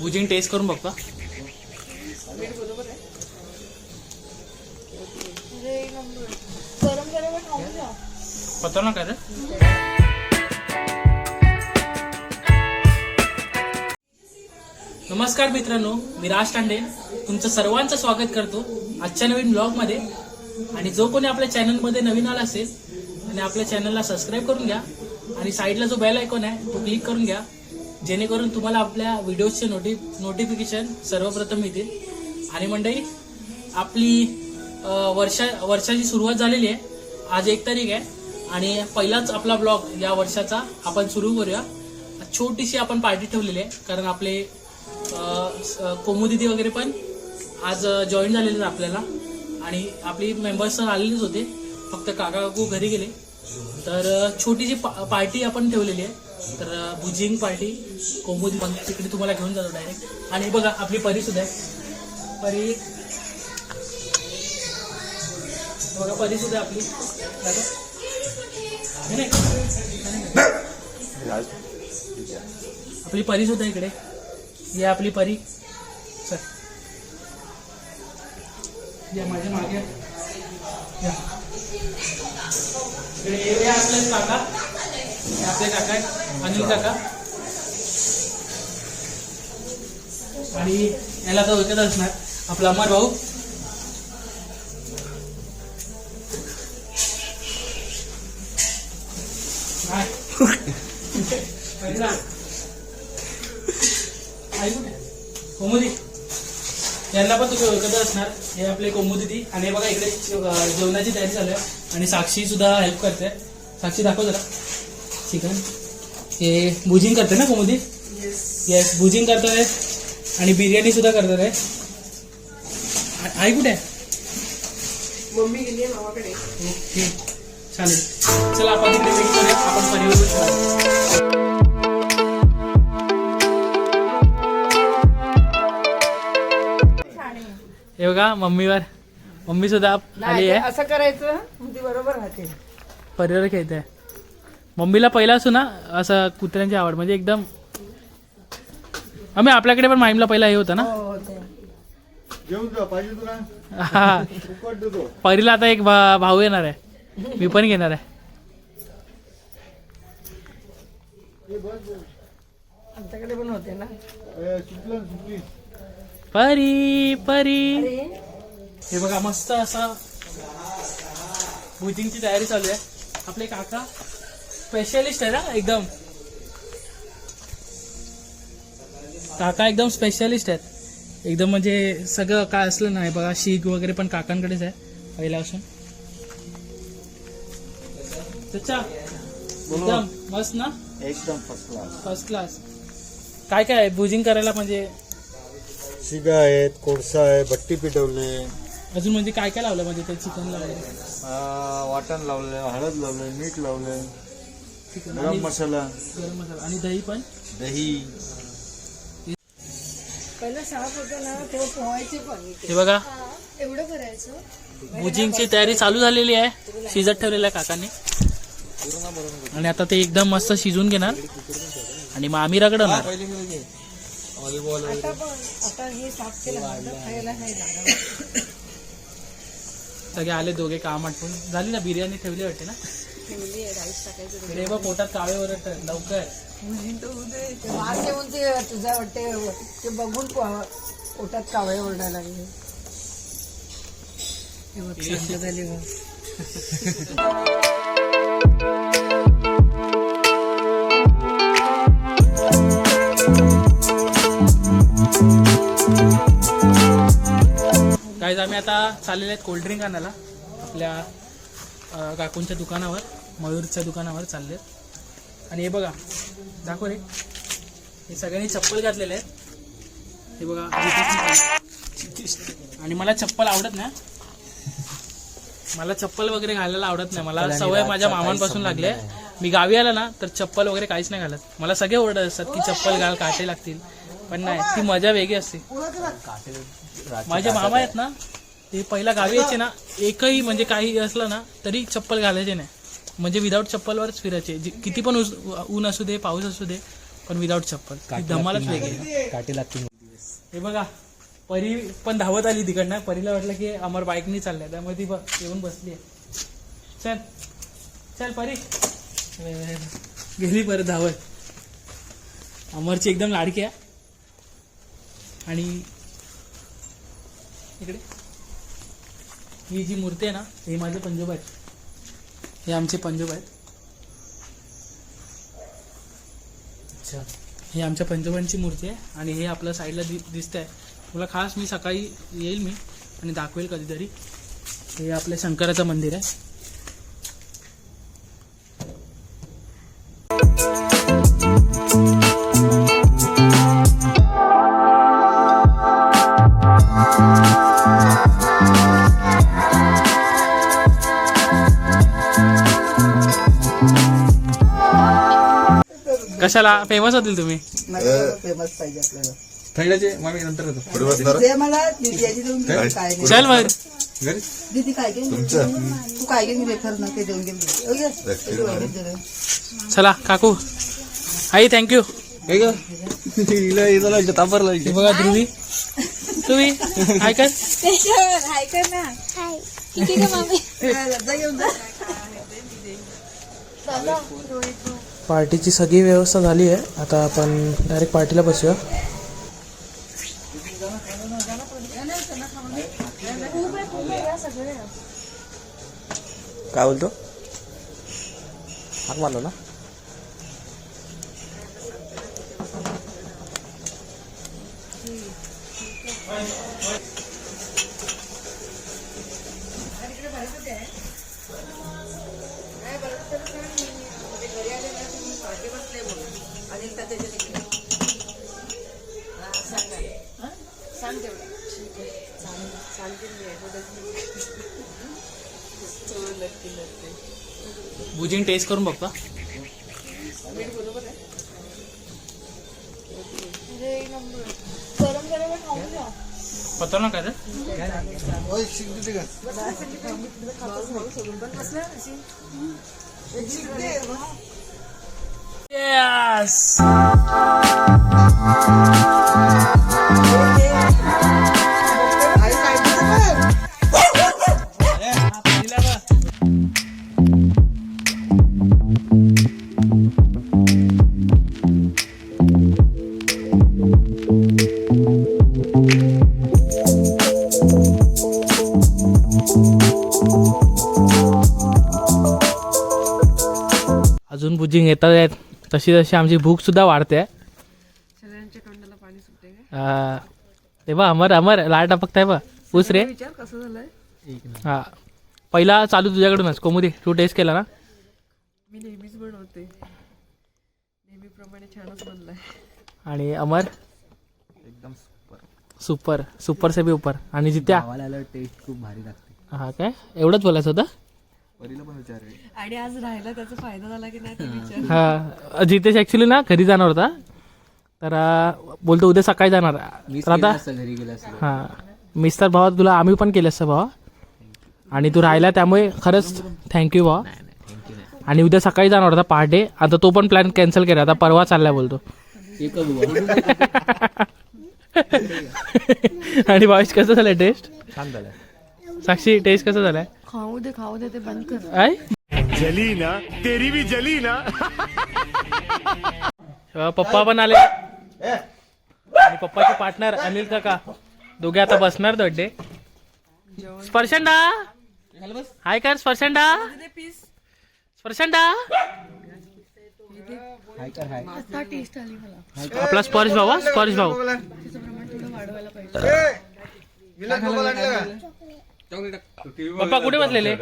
Bhujing taste करून बघ का गरम ना काय तर नमस्कार मित्रांनो मी राज तांडे तुमचं सर्वांचं स्वागत करतो आजच्या नवीन ब्लॉगमध्ये आणि जो कोणी आपल्या चॅनलमध्ये नवीन आला असेल आणि आपल्या चॅनलला सबस्क्राईब करून घ्या आणि साईडला जो बेल आयकॉन आहे तो क्लिक करून घ्या. जेणेकरून तुम्हाला आपल्या व्हिडिओजचे नोटि नोटिफिकेशन सर्वप्रथम मिळतील आणि मंडळी आपली वर्षा वर्षाची सुरुवात झालेली आहे. आज एक तारीख आहे. आणि पहिलाच आपला ब्लॉग या वर्षाचा आपण सुरू करूया. छोटीशी आपण पार्टी ठेवलेली आहे. कारण आपले कोमुदिदी वगैरे पण आज जॉईन झालेले आहेत आपल्याला. आणि आपली मेंबर्स तर आलेलेच होते. फक्त काका काकू घरी गेले. तर छोटीशी पा- पार्टी आपण ठेवलेली आहे तर भुजिंग पार्टी कोमुदी पण तिकडे तुम्हाला घेऊन जातो डायरेक्ट आणि बघा आपली परी सुद्धा आहे. परी बघा परी सुद्धा आपली. आपली परी सुद्धा इकडे. ही आपली परी. सर या माझ्या मागे. या. इकडे हे आपले काका. हे आपले काका अनिल काका. आणि याला तर ओळखत असणार. आपला अमर भाऊ. ऐकू कोमुदी. यांना पण तुम्ही ओळखत असणार. हे आपले कोमुदी ती. आणि बघा इकडे जेवणाची तयारी झाली आहे. आणि साक्षी सुद्धा हेल्प करते. साक्षी दाखव जरा. चिकन हे भुजिंग करते ना कोमुदी? येस भुजिंग करतोय आणि बिर्याणी सुद्धा करतात आहे आ- आई कुठे? आहे मम्मी गेली मामाकडे. ओके. चालेल. चला आपण तिकडे वेट करूया. आपण परिवार हे बघा मम्मीवर. मम्मी सुद्धा आली आहे. असं करायचं ती बरोबर राहते. परिवार खेळते. मम्मीला पहिला असू ना असं कुत्र्यांची आवड म्हणजे एकदम आम्ही आपल्याकडे पण माईमला पहिला हे होतं ना. हो हा. परीला आता एक भा- भाऊ येणार आहे. मी पण घेणार आहे. आमच्याकडे पण होते ना. परी. परी? हे बघा मस्त असा भुजिंगची तयारी चालू आहे. आपले काका स्पेशलिस्ट आहे ना एकदम. काका एकदम स्पेशलिस्ट आहेत. एकदम म्हणजे सगळं काय असलं नाही बघा शीख वगैरे पण काकांकडेच आहे पहिल्यापासून. त्याच्या एकदम मस्त ना? एकदम फर्स्ट क्लास फर्स्ट क्लास काय काय आहे? भुजिंग करायला म्हणजे? शिगा आहेत कोळसा आहे भट्टी पिटवले अजून म्हणजे काय काय लावलं म्हणजे ते चिकन लावलं? वाटण लावले हळद लावले मीठ लावले चिकन गरम आणि मसाला. गरम मसाला. आणि दही पण? दही. पहिलं साफ होतं ना तेव्हा पोहायचे पण हे बघा. एवढं करायचं भुजिंगची तयारी चालू झालेली आहे. शिजत ठेवलेलं आहे काकांनी. आणि आता ते एकदम मस्त शिजून घेणार. आणि मग आम्ही रगडणार. आता पण आता हे साफ केलं ना, आता खायला नाही जाणार. सगळे आले दोघे काम आठवून झाली ना बिर्याणी ठेवली वाटते ना? ठेवली आहे राईस टाकायचं इकडे बघ पोटात काळे ओरडतात लवकर. ते वास येऊन ते तुझ्या वाटते ते बघून पोटात कावळे ओरडायला लागले. हे बघ, झाली आम्ही आता चाललेले आहेत कोल्ड्रिंक आणायला आपल्या काकूंच्या दुकानावर मयूरच्या दुकानावर चालले आणि हे बघा दाखव रे. हे सगळ्यांनी चप्पल घातलेले आहेत. हे बघा आणि मला चप्पल आवडत नाही. मला चप्पल वगैरे घालायला आवडत नाही. मला सवय माझ्या मामांपासून लागली आहे. मी गावी आला ना तर चप्पल वगैरे काहीच नाही घालत. मला सगळे ओरडत असतात की चप्पल घाल काटे लागतील. पण नाही ती मजा वेगळी असते. माझे मामा आहेत ना ते पहिला गावी यायचे ना एकही म्हणजे काही असलं ना तरी चप्पल घालायचे नाही. म्हणजे विदाऊट चप्पलवरच फिरायचे. जे- किती पण उस- ऊन असू दे पाऊस असू दे पण विदाऊट चप्पल. ती धमालच वेगळी. काटे लागतील हे बघा परी पण धावत आली तिकडनं. परीला वाटलं की अमर बाईकनी चाललंय. त्यामुळे ती येऊन बसली आहे चल. चल परी. गेली परत धावत. अमरची एकदम लाडकी आहे. आणि इकडे. ही जी मूर्ती आहे ना हे माझे पंजोब आहेत. हे आमचे पंजोब आहेत. अच्छा. हे आमच्या पंजोबांची मूर्ती आहे आणि हे आपल्या साईडला दि दिसत आहे तुला खास मी सकाळी येईल मी आणि दाखवेल कधीतरी. हे आपल्या शंकराचं मंदिर आहे. कशाला? फेमस होतील तुम्ही. फेमस पाहिजे आपल्याला. थंडाचे मग मी नंतर येतो. पुढे बसणार ते मला याची देऊन घे. काय? नाही. चल घरी? दीदी काय तुमचं? तू काय ना ते देऊन तू दिलं. काकू. आई थँक्यू ग. हिला तापरला हे इथे. बघा ध्रुवी. तुम्ही? काय काय काय, लज्जा घेऊन जा. पार्टीची सगळी व्यवस्था झाली आहे. आता आपण डायरेक्ट पार्टीला बसूया. काय बोलतो? हाक मारलो ना? सांगा. तेवढं. ठीक आहे. सांग- सांगते मी. हो, नक्की, नक्की. भुजिंग टेस्ट करून बघता मीठ बरोबर आहे? ना काय Yes! आई साईडला बघ. अजून भुजिंग येतात आहेत तशी तशी आमची भूक सुद्धा वाढते. अं, ते बा अमर अमर लाल टपकताय बा ऊस रे. विचार कसं झालंय? हा. पहिला चालू तुझ्याकडूनच. कोमुदी तू टेस्ट केला ना? मी नेहमीच बनवते. नेहमीप्रमाणे छानच बनलाय. आणि अमर? एकदम सुपर. सुपर से बी उपर. आणि जित्या? गावाला टेस्ट खूप भारी लागते. हा काय? एवढंच बोलायचं होतं? आणि आज राहिला त्याचा फायदा झाला की नाही ते विचार. हा जितेश ऍक्च्युली ना घरी जाणार होता. तर अं, बोलतो उद्या सकाळी जाणार. मीच तर आता असं घरी गेला हा. मिस तर भावा तुला आम्ही पण केलं असतं भावा. आणि तू राहिला त्यामुळे खरंच थँक्यू भावा. आणि उद्या सकाळी जाणार होता पहाटे. आता तो पण प्लॅन कॅन्सल केला. आता परवा चाललाय बोलतो. आणि भावेश कसं झालं टेस्ट छान झालं साक्षी टेस्ट कसं झालाय? खाऊ दे खाऊ दे ते बंद कर। आय जली ना तेरी भी जली ना। पप्पा पण आले आणि पप्पाचे पार्टनर अनिल काका. दोघे आता बसणार दोड्डे स्पर्शंडा हाय कर स्पर्शंडा स्पर्शंडा हाय आपला स्पर्श भाऊ हा, स्पर्श भाऊ. पप्पा कुठे बसलेले?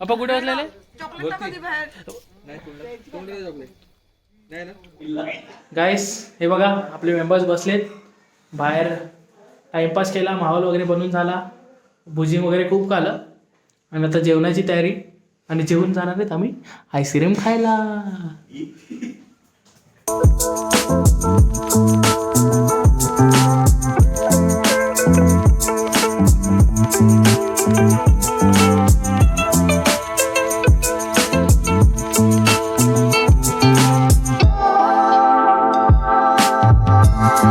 पप्पा कुठे बसलेले? गाईस हे बघा आपले मेंबर्स बसलेत. बाहेर टाइमपास केला माहोल वगैरे बनवून झाला. भुजिंग वगैरे खूप खाल्लं आणि आता जेवणाची तयारी. आणि जेवून जाणार आहेत आम्ही. आईस्क्रीम खायला. चला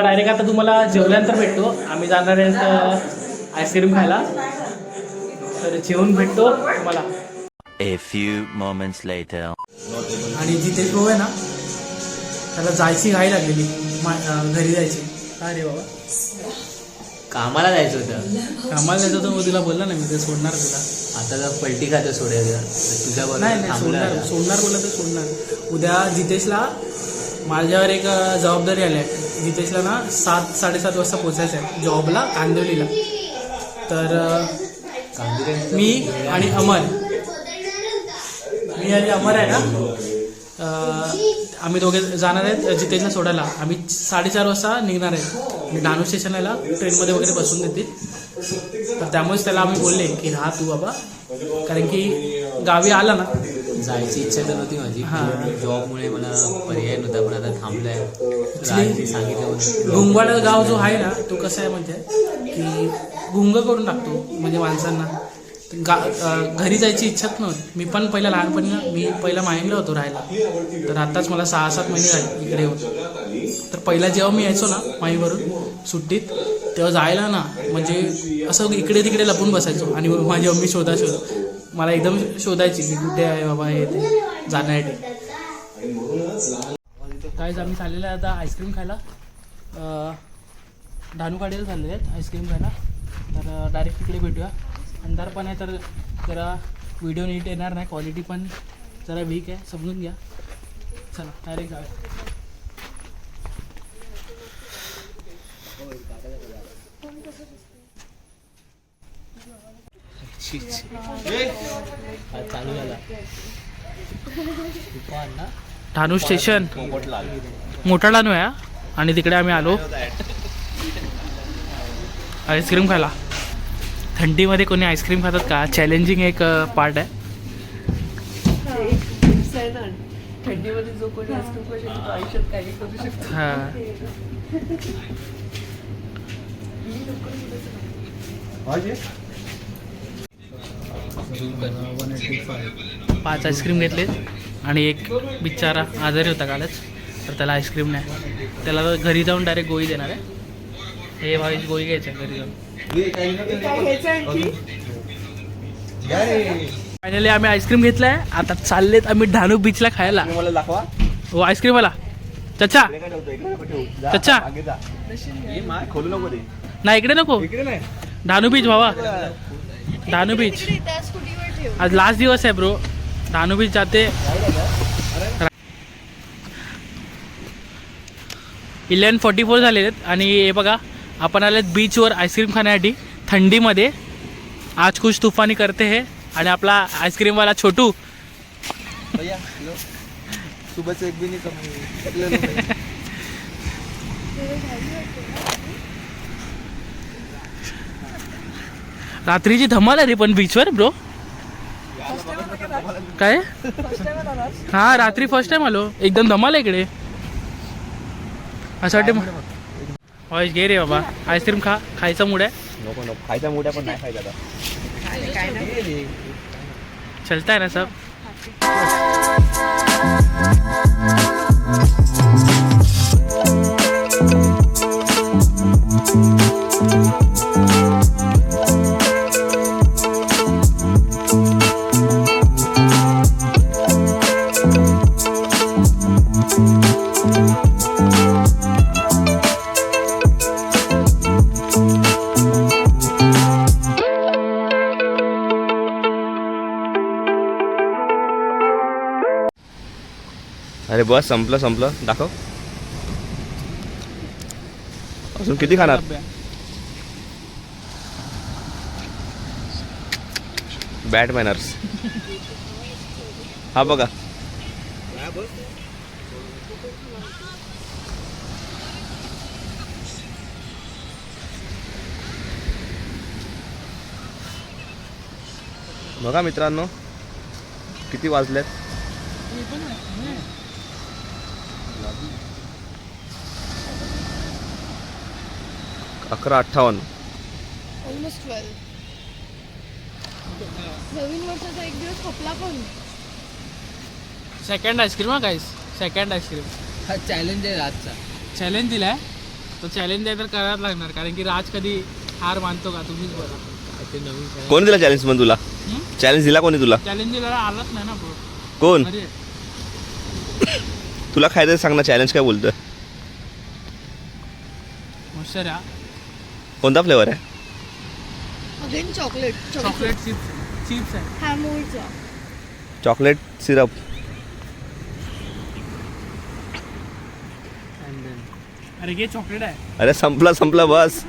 डायरेक्ट आता तुम्हाला जेवल्यानंतर भेटतो. आम्ही जाणार आहेत आईस्क्रीम खायला. तर जेवून भेटतो तुम्हाला. A few moments later. आणि जिथे तो आहे ना त्याला जायची घाई लागलेली. घरी जायची. काय रे बाबा? कामाला जायचं होतं. कामाला जायचं होतं मग तुला बोलला ना मी ते सोडणार तुला. आता जर पलटी खातं सोडायचं तुझ्या नाही नाही सोडणार. सोडणार बोललं तर सोडणार. उद्या जितेशला माझ्यावर एक जबाबदारी आली आहे. जितेशला ना सात साडेसात वाजता पोचायचं आहे जॉबला कांदिवलीला. तर मी आणि अमर. मी आणि अमर आहे ना? आम्ही दोघे जाणार आहेत जितेशला सोडायला. आम्ही साडेचार वाजता निघणार आहे. मी नानू स्टेशनला ट्रेनमध्ये वगैरे बसून देतील तर त्यामुळेच त्याला आम्ही बोलले की राहा तू बाबा. कारण की गावी आला ना. जायची इच्छा तर नव्हती माझी. हा. जॉबमुळे मला पर्याय नव्हता पण आता थांबलाय. सांगितलं गुंगवाड गाव जो आहे ना तो कसा आहे म्हणजे की गुंग करून टाकतो म्हणजे माणसांना. गा घरी जायची इच्छाच नव्हती. मी पण पहिला लहानपणी मी पहिला मायंगला होतो राहायला. तर आत्ताच मला सहा सात महिने झाले इकडे येऊन. तर पहिला जेव्हा मी यायचो ना माईवरून सुट्टीत तेव्हा जायला ना म्हणजे असं इकडे तिकडे लपून बसायचो. आणि माझी मम्मी शोधा शोध मला एकदम शोधायची की कुठे आहे बाबा हे ते जाण्यासाठी काहीच आम्ही चाललेलं आहे आता आईस्क्रीम खायला. धानू काढायला चाललेले आहेत आईस्क्रीम खायला. तर डायरेक्ट तिकडे भेटूया. अंधार पण आहे तर जरा व्हिडिओ नीट येणार नाही क्वालिटी पण जरा वीक आहे समजून घ्या. चला डायरेक्ट जाऊया. चालू झाला. तुफान ना. धानू स्टेशन मोठा आहे हा. आणि तिकडे आम्ही आलो. आईस्क्रीम खायला. थंडीमध्ये कोणी आईस्क्रीम खातात का? चॅलेंजिंग एक पार्ट आहे. थंडीमध्ये जो कोणी आईस्क्रीम खाऊ शकतो तो आयुष्यात काही करू शकतो. हा. पाच आईस्क्रीम घेतलेत आणि एक बिचारा आजारी होता कालच तर त्याला आईस्क्रीम नाही. त्याला तर घरी जाऊन डायरेक्ट गोळी देणार आहे. हे भाई गोळी घ्यायची घरी जाऊन. फायनली आम्ही आईस्क्रीम घेतलाय. आता चाललेत आम्ही ढाणू बीचला खायला. मला दाखवा हो आईस्क्रीम वाला. चचा. चचा. नाही इकडे नको. इकडे बीच भावा. ढाणू बीच आज लास्ट दिवस आहे ब्रो ढाणू बीच जाते. इलेवन फोर्टी फोर झालेत आहेत आणि हे बघा आपण आलेत बीचवर आईस्क्रीम खाण्यासाठी. थंडीमध्ये आज कुछ तुफानी करते हे. आणि आपला आईस्क्रीमवाला छोटू. भैया लो सुबह से एक भी नहीं कम. ले लो भैया। रात्रीची धमाल आहे रे पण बीचवर ब्रो काय? हा रात्री फर्स्ट टाइम आलो. एकदम धमाल आहे इकडे. असं वाटते हॉय घे रे बाबा. आईस्क्रीम खा. खायचा मूड आहे? नको नको. खायचा मोठ्या पण नाही खायचा चलता है ना सब? अरे बस संपलं संपलं. दाखव. अजून किती खाणार? बॅट मॅनर्स हा बघा. बघा मित्रांनो किती वाजलेत? अकरा अठ्ठावन्न ऑलमोस्ट ट्वेल्व नवीन वर्षाचा एक दिवस खपला पण. सेकंड आईस्क्रीम हा गाईस सेकंड आईस्क्रीम हा चॅलेंज आहे आजचा चॅलेंज दिलाय. तो चॅलेंज आहे तर करायला लागणार. कारण की राज कधी हार मानतो का? तुम्हीच बघा काय ते नवीन channel. कोणी दिला चॅलेंज पण तुला? चॅलेंज दिला कोणी तुला? चॅलेंज दिला आलाच नाही ना bro. कोण? अरे. तुला खायचं सांग ना चॅलेंज काय बोलतं मॉइश्चर या कोणता फ्लेवर आहे? Again chocolate chocolate chips chips आहे. चॉकलेट सिरप अरे घे चॉकलेट आहे. अरे संपला संपला बस.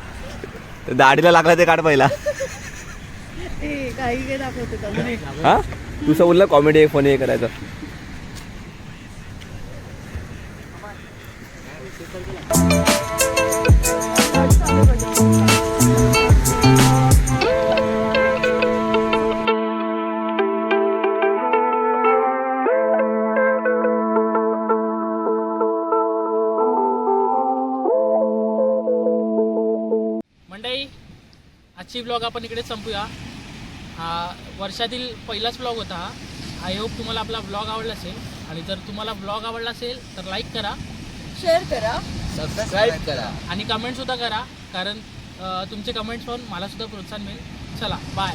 दाढीला लागला ते काढ पहिला. काही काय दाखवते का? हा? तू बोलला कॉमेडी फोन हे करायचं. मंडई आजची ब्लॉग आपण इकडे संपूया. हा वर्षातील पहिलाच ब्लॉग होता हा. आय होप तुम्हाला आपला ब्लॉग आवडला असेल. आणि जर तुम्हाला ब्लॉग आवडला असेल तर लाईक करा. शेअर करा. सबस्क्राईब करा. आणि कमेंटसुद्धा करा. कारण तुमचे कमेंट्स पाहून मलासुद्धा प्रोत्साहन मिळेल. चला बाय